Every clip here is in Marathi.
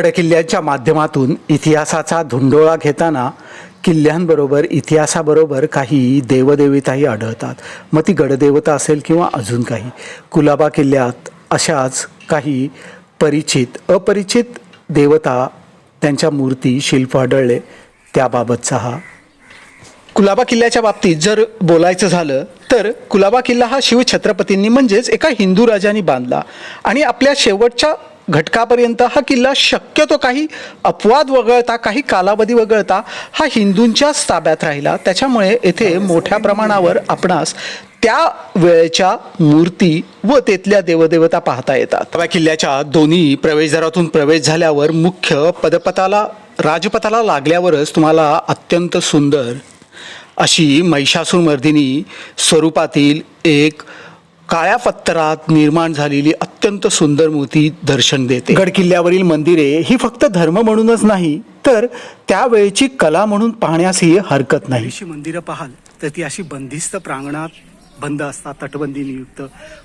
गडकिल्ल्यांच्या माध्यमातून इतिहासाचा धुंडोळा घेताना किल्ल्यांबरोबर इतिहासाबरोबर काही देवदेवताही आढळतात. मग ती गडदेवता असेल किंवा अजून काही. कुलाबा किल्ल्यात अशाच काही परिचित अपरिचित देवता त्यांच्या मूर्ती शिल्प आढळले. त्याबाबतचा हा. कुलाबा किल्ल्याच्या बाबतीत जर बोलायचं झालं तर कुलाबा किल्ला हा शिवछत्रपतींनी म्हणजेच एका हिंदू राजांनी बांधला. आणि आपल्या शेवटच्या घटकापर्यंत हा किल्ला शक्यतो काही अपवाद वगळता काही कालावधी वगळता हा हिंदूंच्याच ताब्यात राहिला. त्याच्यामुळे येथे मोठ्या प्रमाणावर आपणास त्या वेळेच्या मूर्ती व तेथल्या देवदेवता पाहता येतात. या किल्ल्याच्या दोन्ही प्रवेशद्वारातून प्रवेश झाल्यावर मुख्य पदपथाला राजपथाला लागल्यावरच तुम्हाला अत्यंत सुंदर अशी महिषासूरमर्दिनी स्वरूपातील एक काळ्या पत्थरात निर्माण झालेली अत्यंत सुंदर मूर्ती दर्शन देते. गडकिल्ल्यावरील मंदिरे ही फक्त धर्म म्हणूनच नाही तर त्यावेळची कला म्हणून पाहण्यासही हरकत नाही. अशी मंदिरं पाहाल तर ती अशी बंदिस्त प्रांगणात बंद असतात तटबंदीनियुक्त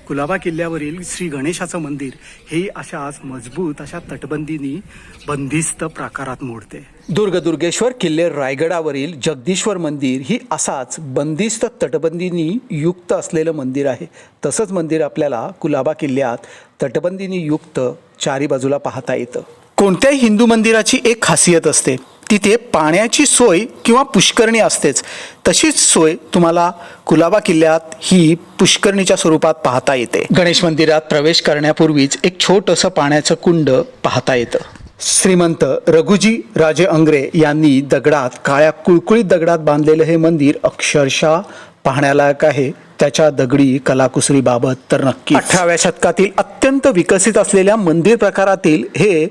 कुलाबा किल्ल्यावरील श्री गणेशाचं मंदिर हे अशा आज मजबूत अशा तटबंदीनी बंदिस्त प्रकारात मोडते. दुर्ग दुर्गेश्वर किल्ले रायगडावरील जगदीश्वर मंदिर ही असाच बंदिस्त तटबंदीनी युक्त असलेलं मंदिर आहे. तसंच मंदिर आपल्याला कुलाबा किल्ल्यात तटबंदीनी युक्त चारी बाजूला पाहता येतं. कोणत्याही हिंदू मंदिराची एक खासियत असते. तिथे पाण्याची सोय किंवा पुष्करणी असतेच. तशीच सोय तुम्हाला कुलाबा किल्ल्यात ही पुष्करणीच्या स्वरूपात पाहता येते. गणेश मंदिरात प्रवेश करण्यापूर्वीच एक छोटंसं पाण्याचं कुंड पाहता येतं. श्रीमंत रघुजी राजे अंग्रे यांनी दगडात काळ्या कुळकुळीत दगडात बांधलेलं हे मंदिर अक्षरशः पाहण्यालायक आहे. त्याच्या दगडी कलाकुसरीबाबत तर नक्की अठराव्या शतकातील अत्यंत विकसित असलेल्या मंदिर प्रकारातील हे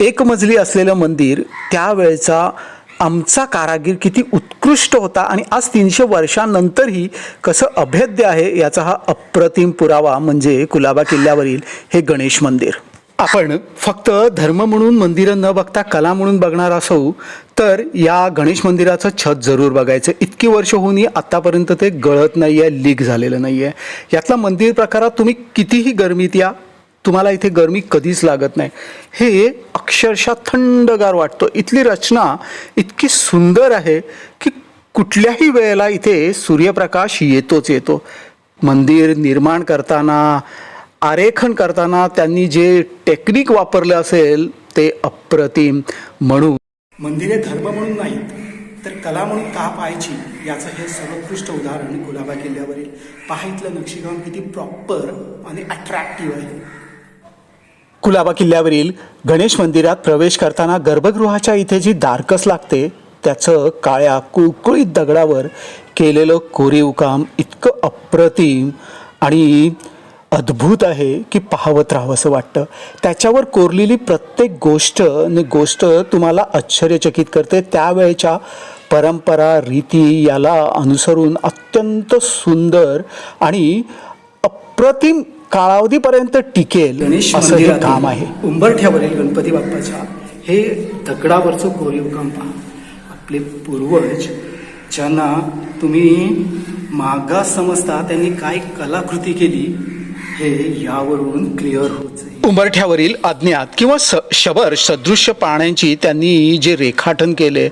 एक मजली असलेलं मंदिर त्यावेळचा आमचा कारागीर किती उत्कृष्ट होता आणि आज तीनशे वर्षांनंतरही कसं अभेद्य आहे याचा हा अप्रतिम पुरावा म्हणजे कुलाबा किल्ल्यावरील हे गणेश मंदिर. आपण फक्त धर्म म्हणून मंदिरं न बघता कला म्हणून बघणार असू तर या गणेश मंदिराचं छत जरूर बघायचं. इतकी वर्ष होऊनही आत्तापर्यंत ते गळत नाही आहे लीक झालेलं नाही आहे यातला मंदिर प्रकारात तुम्ही कितीही गरमीत या तुम्हाला इथे गरमी कधीच लागत नाही. हे अक्षरशः थंडगार वाटतं. इथली रचना इतकी सुंदर आहे की कुठल्याही वेळेला इथे सूर्यप्रकाश येतोच येतो. मंदिर निर्माण करताना आरेखन करताना त्यांनी जे टेक्निक वापरलं असेल ते अप्रतिम. म्हणून मंदिरे धर्म म्हणून नाहीत तर कला म्हणून का पाहायची? याचं हे सर्वोत्कृष्ट उदाहरण गुलाबा किल्ल्यावरील पाहितलं नक्षीकाम किती प्रॉपर आणि अट्रॅक्टिव्ह आहे. कुलाबा किल्ल्यावरील गणेश मंदिरात प्रवेश करताना गर्भगृहाच्या इथे जी दारकस लागते त्याचं काळ्या कुळकुळीत दगडावर केलेलं कोरीव काम इतकं अप्रतिम आणि अद्भुत आहे की पाहवत राहावंसं वाटतं. त्याच्यावर कोरलेली प्रत्येक गोष्ट आणि गोष्ट तुम्हाला आश्चर्यचकित करते. त्यावेळेच्या परंपरा रीती याला अनुसरून अत्यंत सुंदर आणि अप्रतिम कालावधीपर्यंत टिकेल गणेश असं हे काम आहे. उंबरठ्यावरील गणपती बाप्पाच्या हे दगडावरचं कोरीव काम पहा. आपले पूर्वज ज्यांना तुम्ही मागास समजता त्यांनी काय कलाकृती केली हे यावरून क्लिअर होत उंबरठ्यावरील अज्ञात किंवा स शबर सदृश्य प्राण्यांची त्यांनी जे रेखाटन केले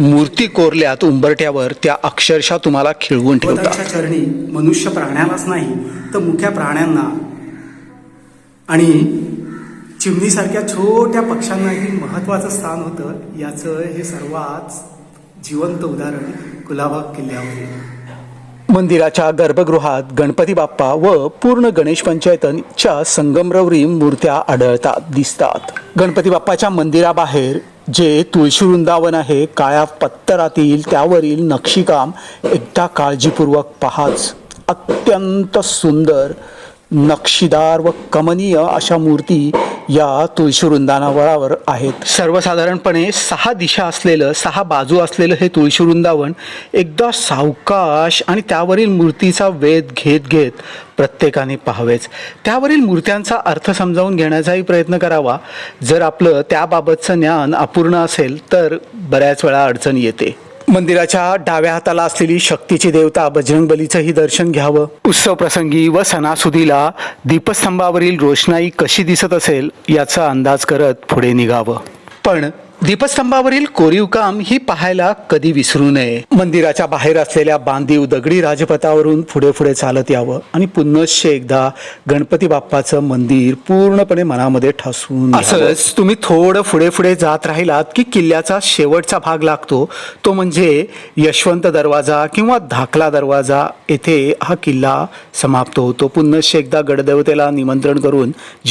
मूर्ती कोरल्यात उंबरठ्यावर त्या अक्षरशः तुम्हाला खिळवून ठेवतात. चरणी मनुष्य प्राण्यालाच नाही तर मुख्या प्राण्यांना. आणि चिमणीसारख्या छोट्या पक्ष्यांनाही महत्वाचं स्थान होतं याचं हे सर्वात जिवंत उदाहरण कुलाबा किल्ल्यावर मंदिराच्या गर्भगृहात गणपती बाप्पा व पूर्ण गणेश पंचायतच्या संगमरवरी मूर्त्या आढळतात दिसतात. गणपती बाप्पाच्या मंदिराबाहेर जे तुळशी वृंदावन आहे काळ्या पत्तरातील त्यावरील नक्षीकाम एकदा काळजीपूर्वक पहाच. अत्यंत सुंदर नक्षीदार व कमनीय अशा मूर्ती या तुळशी वृंदावनावर आहेत. सर्वसाधारणपणे सहा दिशा असलेलं सहा बाजू असलेलं हे तुळशी वृंदावन एकदा सावकाश आणि त्यावरील मूर्तीचा वेध घेत घेत प्रत्येकाने पाहावेच. त्यावरील मूर्त्यांचा अर्थ समजावून घेण्याचाही प्रयत्न करावा. जर आपलं त्याबाबतचं ज्ञान अपूर्ण असेल तर बऱ्याच वेळा अडचण येते. मंदिराच्या डाव्या हाताला असलेली शक्तीची देवता बजरंगबलीचंही दर्शन घ्यावं. उत्सव प्रसंगी व सणासुदीला दीपस्तंभावरील रोषणाई कशी दिसत असेल याचा अंदाज करत पुढे निघावं. पण दीपस्तंभावरील कोरीव काम ही पाहायला कधी विसरू नये. मंदिराच्या बाहेर असलेल्या बांधीव दगडी राजपथावरून पुढे पुढे चालत यावं आणि पुन्हा एकदा गणपती बाप्पाचं मंदिर पूर्णपणे मनामध्ये ठसून असंच तुम्ही थोडं पुढे पुढे जात राहिलात की किल्ल्याचा शेवटचा भाग लागतो. तो म्हणजे यशवंत दरवाजा किंवा धाकला दरवाजा. येथे हा किल्ला समाप्त होतो. पुन्हा एकदा गडदेवतेला निमंत्रण करून जय